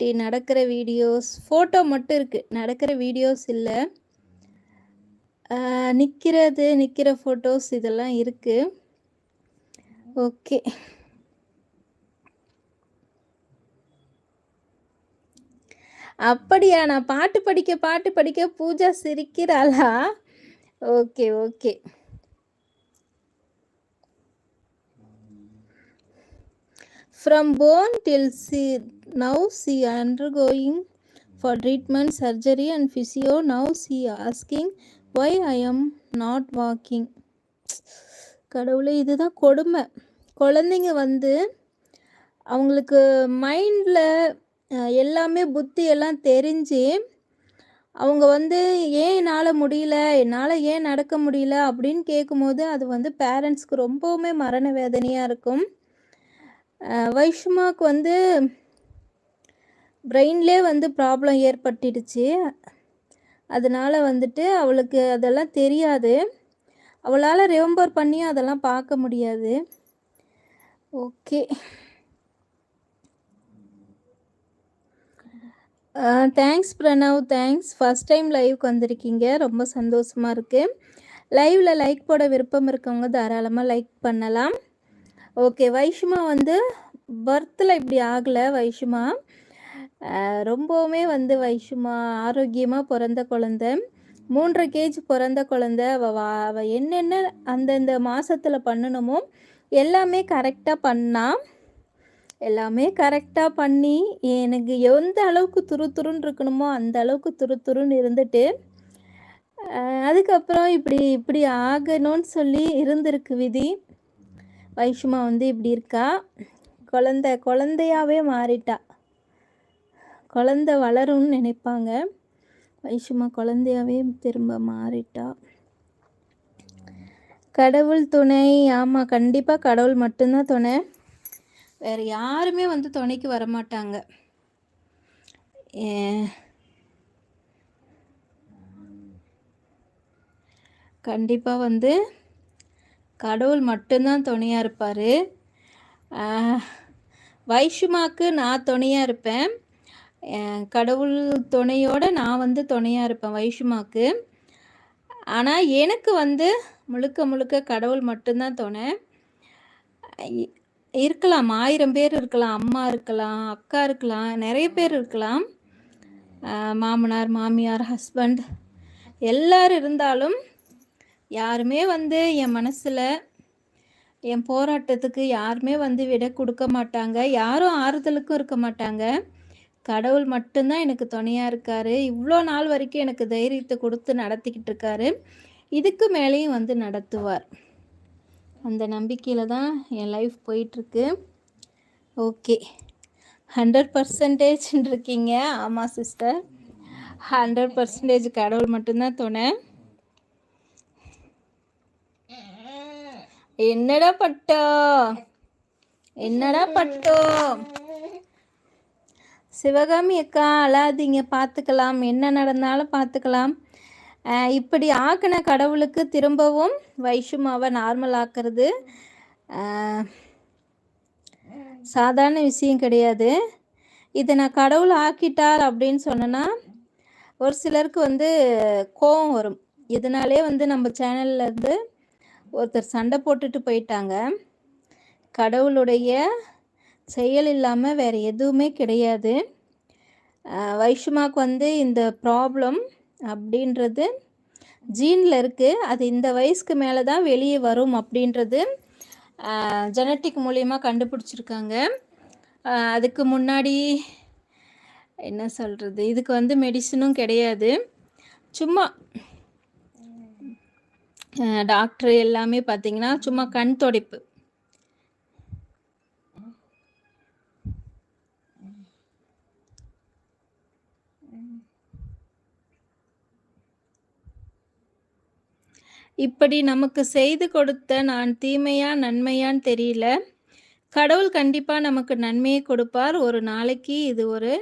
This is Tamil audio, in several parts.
குட்டி நடக்கிற வீடியோஸ் ஃபோட்டோ மட்டும் இருக்குது நடக்கிற வீடியோஸ் இல்லை. நிற்கிறது நிற்கிற ஃபோட்டோஸ் இதெல்லாம் இருக்குது ஓகே அப்படியா? நான் பாட்டு படிக்க பாட்டு படிக்க பூஜா சிரிக்கிறாளா? ஓகே ஓகே ஃப்ரம் போன் டில் சி now she undergoing for treatment, surgery and physio. Now she asking why I am not walking. கடவுளே இதுதான் கொடுமை குழந்தைங்க வந்து அவங்களுக்கு மைண்டில் எல்லாமே புத்தி எல்லாம் தெரிஞ்சு அவங்க வந்து ஏன் என்னால் முடியல என்னால் ஏன் நடக்க முடியல அப்படின்னு கேட்கும்போது அது வந்து பேரண்ட்ஸ்க்கு ரொம்பவுமே மரண வேதனையாக இருக்கும் வைஷ்மாவுக்கு வந்து பிரெயின்லேயே வந்து ப்ராப்ளம் ஏற்பட்டுடுச்சு. அதனால் வந்துட்டு அவளுக்கு அதெல்லாம் தெரியாது. அவளால் ரிமம்பர் பண்ணி அதெல்லாம் பார்க்க முடியாது. Okay thanks Pranav thanks first time லைவ்க்கு வந்திருக்கீங்க. ரொம்ப சந்தோஷமாக இருக்குது லைவில் லைக் போட விருப்பம் இருக்கவங்க தாராளமாக லைக் பண்ணலாம். ஓகே வைஷ்மா வந்து பர்த்தில் இப்படி ஆகலை வைஷ்மா. ரொம்பவுமே வந்து வைஷ்மா ஆரோக்கியமாக பிறந்த குழந்த. மூன்றரை கேஜ் பிறந்த குழந்த. அவள் அவள் என்னென்ன அந்தந்த மாதத்தில் பண்ணணுமோ எல்லாமே கரெக்டாக பண்ணா. எல்லாமே கரெக்டாக பண்ணி எனக்கு எந்த அளவுக்கு துரு துருன்னு இருக்கணுமோ அந்த அளவுக்கு துரு துருன்னு இருந்துட்டு அதுக்கப்புறம் இப்படி இப்படி ஆகணும்னு சொல்லி இருந்திருக்கு விதி. வைஷ்மா வந்து இப்படி இருக்கா. குழந்த குழந்தையாவே மாறிட்டா. குழந்த வளரும்னு நினைப்பாங்க. வைஷ்மா குழந்தையாவே திரும்ப மாறிட்டா. கடவுள் துணை. ஆமாம் கண்டிப்பாக கடவுள் மட்டும்தான் துணை. வேறு யாருமே வந்து துணைக்கு வரமாட்டாங்க. கண்டிப்பாக வந்து கடவுள் மட்டும்தான் துணையாக இருப்பார். வைஷுமாக்கு நான் துணையாக இருப்பேன். கடவுள் துணையோடு நான் வந்து துணையாக இருப்பேன் வைஷுமாக்கு. ஆனால் எனக்கு வந்து முழுக்க முழுக்க கடவுள் மட்டும்தான் துணை. இருக்கலாம் ஆயிரம் பேர் இருக்கலாம் அம்மா இருக்கலாம் அக்கா இருக்கலாம் நிறைய பேர் இருக்கலாம். மாமனார் மாமியார் ஹஸ்பண்ட் எல்லாரும் இருந்தாலும் யாருமே வந்து என் மனசில் என் போராட்டத்துக்கு யாருமே வந்து விட கொடுக்க மாட்டாங்க. யாரும் ஆறுதலுக்கும் இருக்க மாட்டாங்க. கடவுள் மட்டும்தான் எனக்கு துணையாக இருக்கார். இவ்வளோ நாள் வரைக்கும் எனக்கு தைரியத்தை கொடுத்து நடத்திக்கிட்டு இருக்காரு இதுக்கு மேலேயும் வந்து நடத்துவார். அந்த நம்பிக்கையில் தான் என் லைஃப் போயிட்டுருக்கு. ஓகே ஹண்ட்ரட் பர்சன்டேஜ் இருக்கீங்க ஆமாம் சிஸ்டர் ஹண்ட்ரட் பர்சன்டேஜ் கடவுள் மட்டும்தான் துணை. என்னடா பட்டோ என்னடா பட்டோ சிவகாமி அக்கா அழாதீங்க பார்த்துக்கலாம் என்ன நடந்தாலும் பார்த்துக்கலாம் இப்படி ஆக்கின கடவுளுக்கு திரும்பவும் வைஷுமாவை நார்மல் ஆக்கிறது. சாதாரண விஷயம் கிடையாது. இதை நான் கடவுள் ஆக்கிட்டார் அப்படின்னு சொன்னேன்னா ஒரு சிலருக்கு வந்து கோபம் வரும். இதனாலே வந்து நம்ம சேனல்லேருந்து ஒருத்தர் சண்டை போட்டுட்டு போயிட்டாங்க. கடவுளுடைய செயல் இல்லாமல் வேறு எதுவுமே கிடையாது. வைஷ்மாக்கு வந்து இந்த ப்ராப்ளம் அப்படின்றது ஜீனில் இருக்குது அது இந்த வயசுக்கு மேலே தான் வெளியே வரும் அப்படின்றது ஜெனட்டிக் மூலயமா கண்டுபிடிச்சிருக்காங்க. அதுக்கு முன்னாடி என்ன சொல்கிறது இதுக்கு வந்து மெடிசனும் கிடையாது. சும்மா டாக்டர் எல்லாமே பார்த்தீங்கன்னா சும்மா கண் துடைப்பு. இப்படி நமக்கு செய்து கொடுத்த நான் தீமையா நன்மையான்னு தெரியல. கடவுள் கண்டிப்பாக நமக்கு நன்மையை கொடுப்பார். ஒரு நாளைக்கு இது ஒரு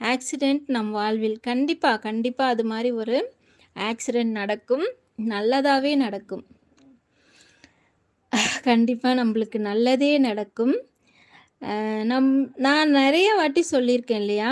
ஆக்சிடெண்ட் நம் வாழ்வில். கண்டிப்பாக கண்டிப்பாக அது மாதிரி ஒரு ஆக்சிடெண்ட் நடக்கும். நல்லதாகவே நடக்கும். கண்டிப்பாக நம்மளுக்கு நல்லதே நடக்கும். நம் நான் நிறைய வாட்டி சொல்லியிருக்கேன் இல்லையா?